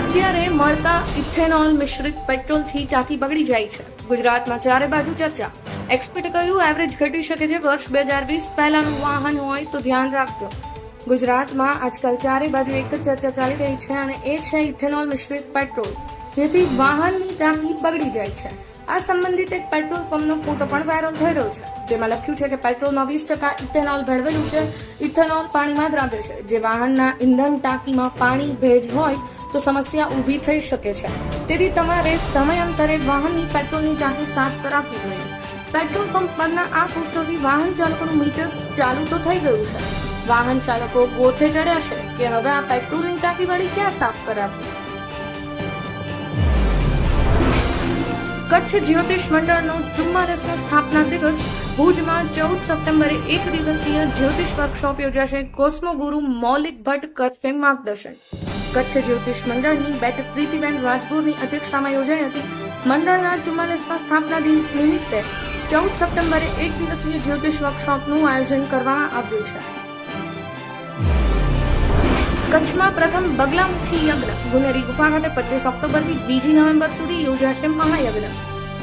અત્યારે મળતા ઇથેનોલ મિશ્રિત પેટ્રોલથી ટાંકી બગડી જાય છે. ગુજરાતમાં ચારે બાજુ ચર્ચા. એક્સપર્ટે કહ્યું એવરેજ ઘટી શકે છે વર્ષ બે હજાર વીસ. પહેલાનું વાહન હોય તો ધ્યાન રાખજો. ગુજરાતમાં આજકાલ ચારે બાજુ એક જ ચર્ચા ચાલી રહી છે અને એ છે ઇથેનોલ મિશ્રિત પેટ્રોલ. જેથી વાહનની ટાંકી બગડી જાય છે. આ સંબંધિત એક પેટ્રોલ પંપનો ફોટો પણ વાયરલ થઈ રહ્યો છે, જેમાં લખ્યું છે કે પેટ્રોલમાં વીસ ટકા ઇથેનોલ ભેળવેલું છે. ઇથેનોલ પાણીમાં દ્રાવ્ય છે. જે વાહનના ઇંધણ ટાંકીમાં પાણી ભેજ હોય તો સમસ્યા ઊભી થઈ શકે છે. તેથી તમારે સમયાંતરે વાહનની પેટ્રોલની ટાંકી સાફ કરાવવી જોઈએ. પેટ્રોલ પંપ પરના આ પોસ્ટરથી વાહન ચાલકોનું મીટર ચાલુ તો થઈ ગયું છે. વાહન ચાલકો ગોથે ચડ્યા છે કે હવે આ પેટ્રોલની ટાંકી વાળી ક્યાં સાફ કરાવવી? કચ્છ જ્યોતિષ મંડળનો ચુમ્માલીસમો સ્થાપના દિવસ ભુજમાં ચૌદ સપ્ટેમ્બરે એક દિવસીય જ્યોતિષ વર્કશોપ યોજાશે. કોસ્મોગુરુ મૌલિક ભટ્ટ કચ્છે માર્ગદર્શન. કચ્છ જ્યોતિષ મંડળની બેઠક પ્રીતિબેન રાજપુરની અધ્યક્ષતામાં યોજાઈ હતી. મંડળના ચુમ્માલીસમા સ્થાપના દિન નિમિત્તે ચૌદ સપ્ટેમ્બરે એક દિવસીય જ્યોતિષ વર્કશોપનું આયોજન કરવામાં આવ્યું છે. કચ્છમાં પ્રથમ બગલામુખી યજ્ઞ. ગુનેરી ગુફા ખાતે પચીસ ઓક્ટોબરથી બીજી નવેમ્બર સુધી યોજાશે મહાયજ્ઞ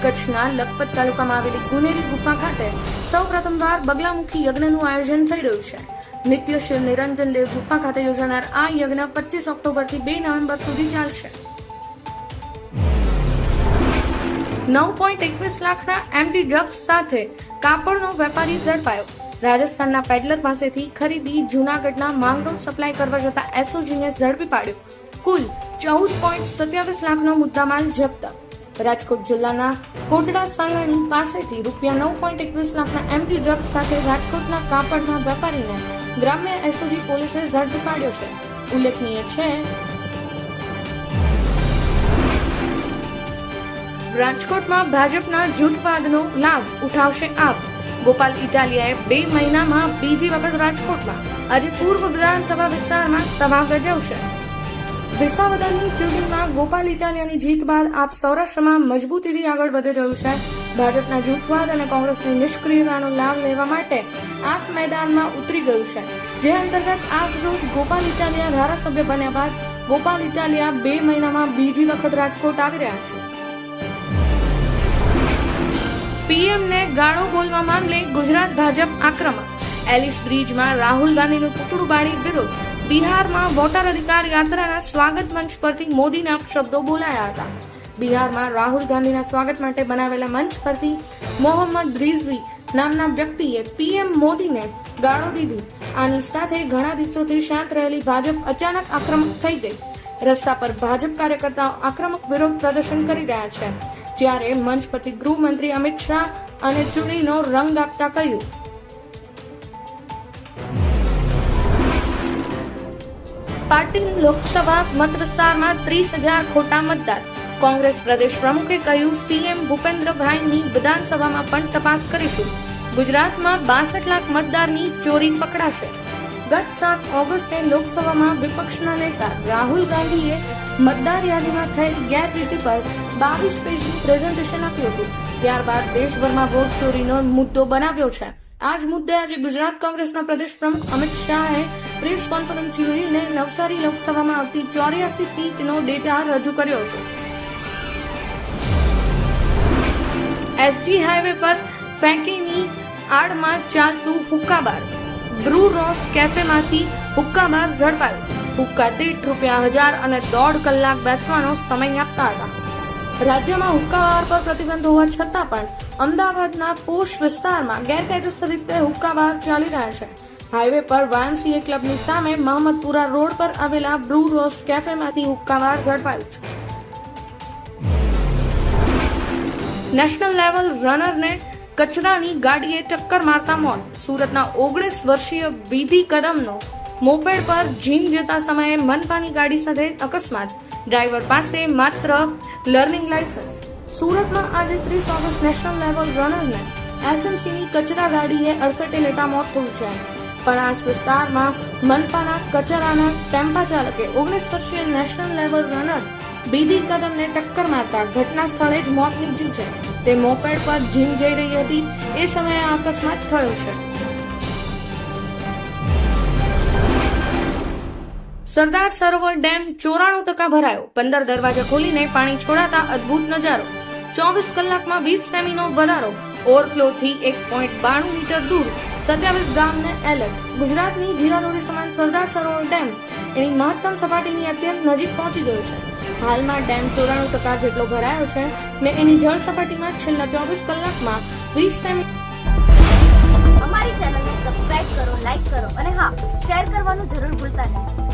કચ્છના લખપત તાલુકામાં આવેલી ગુનેરી ગુફા ખાતે સૌ પ્રથમવાર બગલામુખી યજ્ઞનું આયોજન થઈ રહ્યું છે. નિત્ય શિવ નિરંજન દેવ ગુફા ખાતે યોજાનાર આ યજ્ઞ પચીસ ઓક્ટોબરથી બે નવેમ્બર સુધી ચાલશે. નવ પોઈન્ટ એકવીસ લાખના એમડી ડ્રગ્સ સાથે કાપડનો વેપારી ઝડપાયો. રાજસ્થાનના પેડલર પાસેથી ખરીદી જૂનાગઢના માંગરોળ સપ્લાય કરવા જતા એસઓજીને ઝડપી પાડ્યો. કુલ ચૌદ પોઈન્ટ સત્યાવીસ લાખનો મુદ્દામાલ જપ્ત. રાજકોટ જિલ્લાના કોટડા સાંગણી પાસેથી રૂપિયા નવ પોઈન્ટ એકવીસ લાખના એમટી ડ્રગ્સ સાથે રાજકોટના કાપડના વેપારીને ગ્રામ્ય એસઓજી પોલીસે ઝડપી પાડ્યો છે. ઉલ્લેખનીય છે, રાજકોટમાં ભાજપના જૂથવાદનો લાભ ઉઠાવશે આપ. ગોપાલ ઇટાલિયાએ બે મહિનામાં બીજી વખત રાજકોટમાં, આજે પૂર્વ વિધાનસભા વિસ્તારમાં સભા ગજવશે વિસાવદરની ચૂંટણીમાં ગોપાલ ઇટાલિયાની જીત બાદ આપ સૌરાષ્ટ્રમાં મજબૂતીથી આગળ વધી રહ્યું છે. ભાજપના જૂથવાદ અને કોંગ્રેસની નિષ્ક્રિયતાનો લાભ લેવા માટે આપ મેદાનમાં ઉતરી ગયું છે. જે અંતર્ગત આજ રોજ ગોપાલ ઇટાલિયા ધારાસભ્ય બન્યા બાદ ગોપાલ ઇટાલિયા બે મહિનામાં બીજી વખત રાજકોટ આવી રહ્યા છે. પીએમને ગાળો બોલવા મામલે ગુજરાત ભાજપ આક્રમક. એલિસ બ્રિજમાં રાહુલ ગાંધીનું પૂતળું બાળી વિરોધ. બિહારમાં વોટર અધિકાર યાત્રાના સ્વાગત મંચ પરથી મોદીના શબ્દો બોલાયા હતા. બિહારમાં રાહુલ ગાંધીના સ્વાગત માટે બનાવેલા મંચ પરથી મોહમ્મદ રિઝવી નામના વ્યક્તિએ પીએમ મોદીને ગાળો દીધી. આની સાથે ઘણા દિવસોથી શાંત રહેલી ભાજપ અચાનક આક્રમક થઈ ગઈ. રસ્તા પર ભાજપ કાર્યકર્તાઓ આક્રમક વિરોધ પ્રદર્શન કરી રહ્યા છે. જ્યારે મંચ પરથી ગૃહમંત્રી અમિત શાહ અને ચૂંટણીનો રંગ આપતા કહ્યું. પાટીલ લોકસભા મતવિસ્તારમાં ત્રીસ હજાર ખોટા મતદાર કોંગ્રેસ પ્રદેશ પ્રમુખે કહ્યું, સીએમ ભૂપેન્દ્રભાઈની વિધાનસભામાં પણ તપાસ કરીશું. ગુજરાતમાં બાસઠ લાખ મતદારની ચોરી પકડાશે. ગત સાત ઓગસ્ટે લોકસભામાં વિપક્ષના નેતા રાહુલ ગાંધીએ મતદાર યાદીમાં થયેલી ગેરરીતિ પર બાવીસ પેજનું પ્રેઝન્ટેશન આપ્યું હતું. ત્યારબાદ દેશભરમાં વોટ ચોરીનો મુદ્દો બનાવ્યો છે. આ જ મુદ્દે આજે ગુજરાત કોંગ્રેસના પ્રદેશ પ્રમુખ અમિત શાહે પ્રેસ કોન્ફરન્સ યોજીને નવસારી લોકસભામાં આવતી ચોર્યાસી સીટનો ડેટા રજૂ કર્યો હતો. એસજી હાઈવે પર ફેંકીની આડમાં ચાલતું હુક્કાબાર બ્રુ રોસ્ટ કેફેમાંથી હુક્કાબાર ઝડપાયો. હુક્કા દીઠ રૂપિયા હજાર અને દોઢ કલાક બેસવાનો સમય આપતા હતા. રાજ્યમાં હુક્કાબાર પર પ્રતિબંધ હોવા છતાં પણ અમદાવાદના પોશ વિસ્તારમાં ગેરકાયદેસર રીતે હુક્કાબાર ચાલી રહ્યા છે. હાઈવે પર વાયમસીએ ક્લબની સામે મહમ્મદપુરા રોડ પર આવેલા બ્રુ રોસ્ટ કેફેમાંથી હુક્કાબાર ઝડપાયું છે. નેશનલ લેવલ રનરને કચરાની ગાડીએ ટક્કર મારતા મોત. સુરતના ઓગણીસ વર્ષીય વિધિ કદમનો મોપેડ પર જીમ જતા સમયે મનપાની ગાડી સાથે અકસ્માત. ડ્રાઈવર પાસે માત્ર લર્નિંગ લાયસન્સ. સુરતમાં આજે ત્રીસ ઓગસ્ટ નેશનલ લેવલ રનરને એસએમસીની કચરા ગાડીએ અડફેટે લેતા મોત થયું છે પણાસ વિસ્તારમાં મનપાના કચરાના ટેમ્પા ચાલકે ઓગણીસ વર્ષીય નેશનલ લેવલ રનર બીદી કદમને ટક્કર મારતા ઘટના સ્થળે જ મોત નીપજ્યું છે. તે મોપેડ પર જીમ જઈ રહી હતી. એ સમયે આ અકસ્માત થયો છે. સરદાર સરોવર ડેમ ચોરાણું ટકા ભરાયો. પંદર દરવાજા ખોલીને પાણી છોડાતા અદ્ભુત નજારો. ચોવીસ કલાકમાં વીસ સેમીનો વધારો. ઓવરફ્લોથી એક પોઈન્ટ બાણું મીટર દૂર. સત્યાવીસ ગામને એલર્ટ. ગુજરાતની જીરાદોરી સમાન સરદાર સરોવર ડેમ એની મહત્તમ સપાટીની અત્યંત નજીક પહોંચી ગયો છે. હાલમાં ડેમ ચોરાણું ટકા જેટલો ભરાયો છે ને એની જળ સપાટીમાં છેલ્લા ચોવીસ કલાકમાં વીસ સેમી અમારી ચેનલને સબસ્ક્રાઇબ કરો લાઈક કરો અને હા, શેર કરવાનું જરૂર ભૂલતા નહીં.